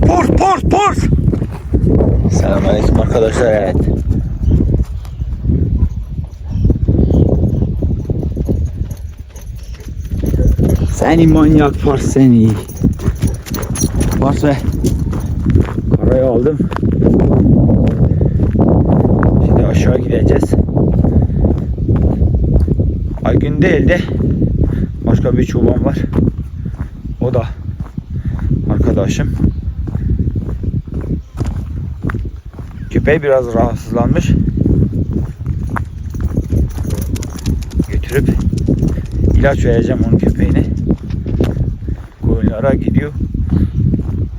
Pors pors pors pors. Selamünaleyküm arkadaşlar evet. Seni manyak pors seni. Pors ve karayı aldım. Şimdi aşağı gideceğiz. Aygün değil de başka bir çoban var. O da arkadaşım. Köpeği biraz rahatsızlanmış. Götürüp ilaç vereceğim onun köpeğine. Koyunlara gidiyor.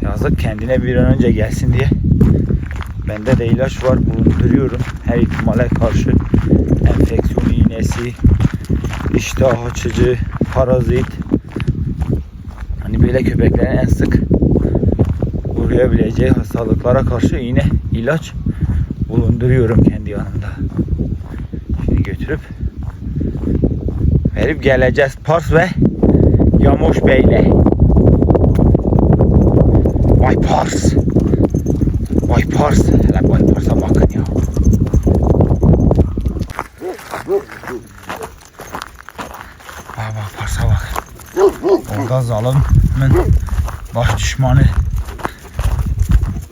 Yazık kendine bir an önce gelsin diye. Bende de ilaç var bulunduruyorum. Her ihtimale karşı enfeksiyon iğnesi, iştah açıcı, parazit. Hani böyle köpeklerin en sık uğrayabileceği hastalıklara karşı yine ilaç bulunduruyorum kendi yanımda. Şimdi götürüp verip geleceğiz Pars ve Yamoş Bey'le. Vay Pars. Vay Pars. Hele vay Pars'a bakın ya. Bak bak Pars'a bak. Orada zalimin baş düşmanı.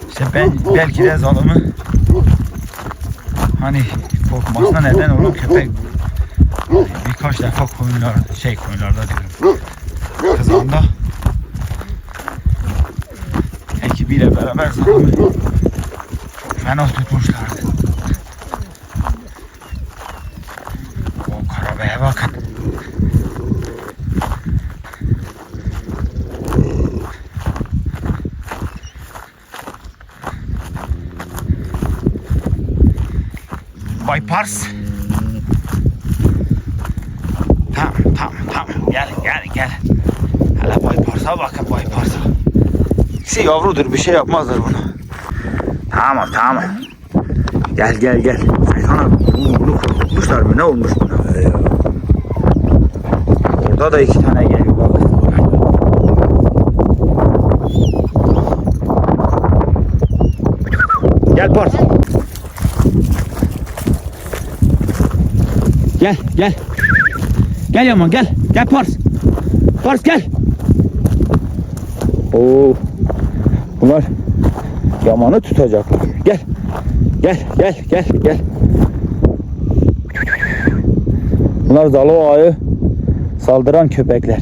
İşte ben belki de zalımı hani korkmasına neden olan köpek birkaç defa koyunlar şey koyunlarda diyorum. Kızanda ekibiyle beraber zalımı fena tutmuşlardı. O karabeye bakın. Bypass. Tamam tamam tamam gel gel gel. Hele bypass'a bakın bypass'a. İkisi yavrudur bir şey yapmazlar bunu. Tamam tamam. Gel gel gel. Sayfana bunu, bunu korkutmuşlar mı ne olmuş buna? Orada da iki tane geliyor bak. Gel Pars. Gel gel. Gel Yaman gel. Gel Pars. Pars gel. Oo. Bunlar Yaman'ı tutacaklar. Gel. Gel gel gel gel. Bunlar Zalo ağayı saldıran köpekler.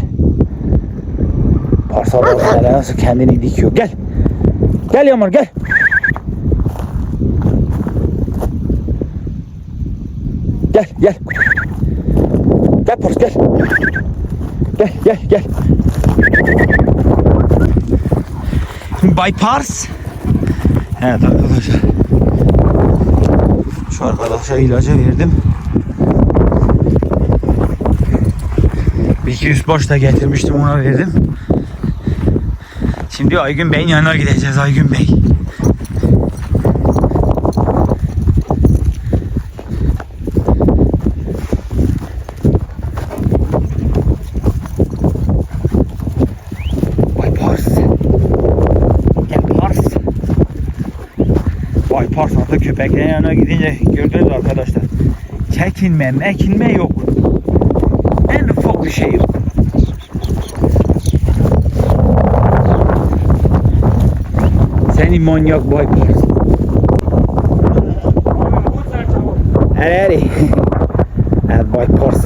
Parsa hele nasıl kendini dikiyor. Gel. Gel Yaman gel. Gel gel. Gel Pars gel. Gel gel gel. Bay. Evet arkadaşlar. Şu arkadaşa ilacı verdim. Bir iki üst baş da getirmiştim ona verdim. Şimdi Aygün Bey'in yanına gideceğiz Aygün Bey. Vay Pars. Gel Pars. Artık köpeklerin yanına gidince gördünüz arkadaşlar. Çekinme, mekinme yok. En ufak bir şey yok. Seni manyak Pars. Hadi hadi. Evet Vay Pars.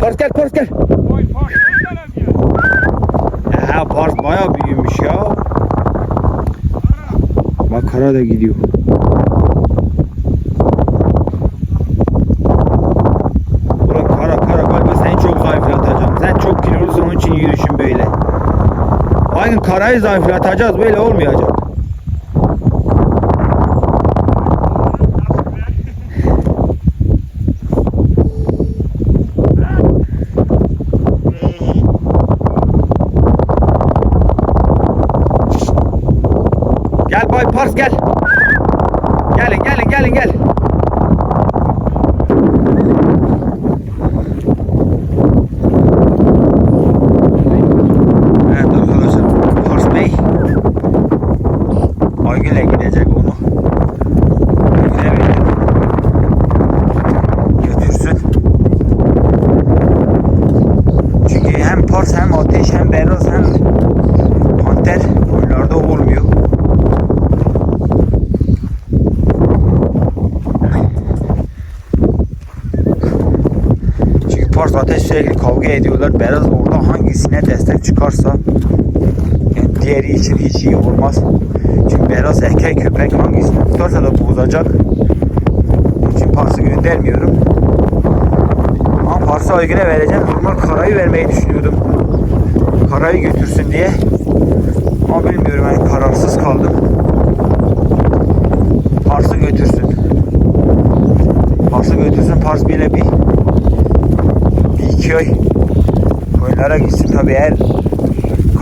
Pars gel. Ha Pars bayağı büyümüş ya. Bak kara da gidiyor. Ulan kara kara galiba seni çok zayıflatacağım. Sen çok kilolusun onun için yürüyüşün böyle. Aynı karayı zayıflatacağız böyle olmayacak. Gel Bay Pars gel. Gelin gelin gelin gel. Var zaten sürekli kavga ediyorlar. Beraz orada hangisine destek çıkarsa yani diğeri için hiç iyi olmaz. Çünkü Beraz erkek köpek hangisini tutarsa da bozacak. Onun için Pars'ı göndermiyorum. Ama Pars'ı Aygün'e vereceğim. Normal Kara'yı vermeyi düşünüyordum. Kara'yı götürsün diye. Ama bilmiyorum ben kararsız kaldım. Pars'ı götürsün. Pars'ı götürsün. Pars bile bir, ay koyunlara gitsin tabii eğer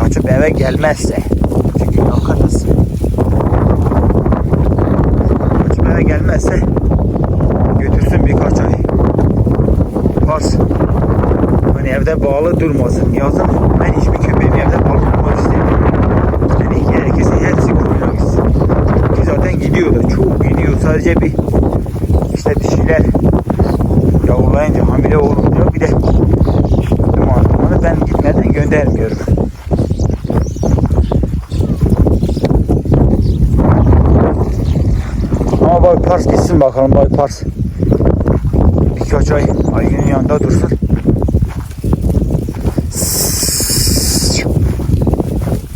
kaçıp eve gelmezse. Çünkü yakınız. Kaçıp eve gelmezse götürsün birkaç ay. Pars. Hani evde bağlı durmasın. Yazın ben hiçbir köpeğim evde bağlı durmak istemiyorum. Yani gerekirse hepsi koyuna gitsin. Ki zaten gidiyor da çok gidiyor. Sadece bir işte dişiler yavrulayınca hamile olunca bir de göndermiyorum. Ama Bay Pars gitsin bakalım Bay Pars. Birkaç ay Aygün'ün yanında dursun.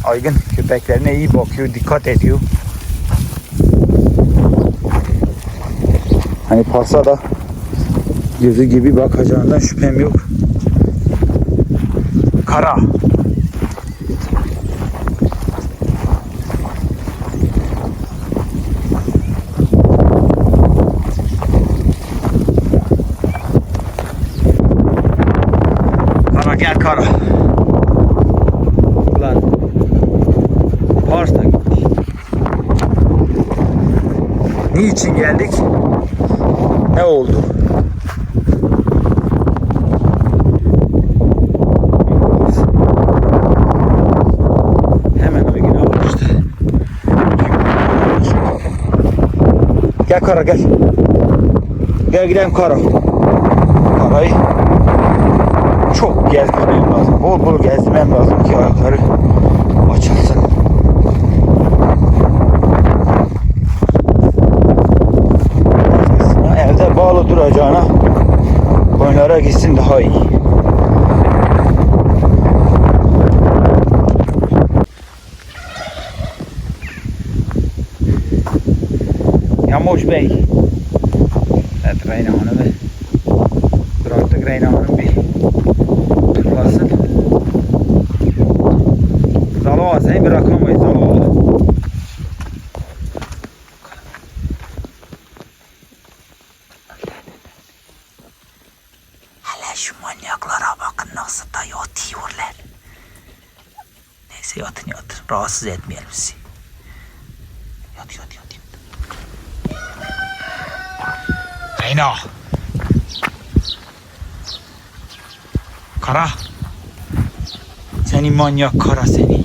Aygın köpeklerine iyi bakıyor, dikkat ediyor. Hani Pars'a da gözü gibi bakacağından şüphem yok. Kara. Kara gel kara. Ulan. Pars da gitmiş. Niçin geldik? Ne oldu? Gel Kara gel. Gel gidelim Kara. Karayı çok gezmem lazım. Bol bol gezmem lazım ki ayakları açılsın. Evde bağlı duracağına koyunlara gitsin daha iyi. Yamoş Bey. Evet Reyna Hanım'ı bıraktık Reyna Hanım bir turlasın. Zalova seni bırakamayız Zalova. Hele şu manyaklara bakın nasıl da yatıyorlar. Neyse yatın yatın. Rahatsız etmeyelim sizi. Yat yat yat. Yat. Reyna. Kara. Seni manyak kara seni.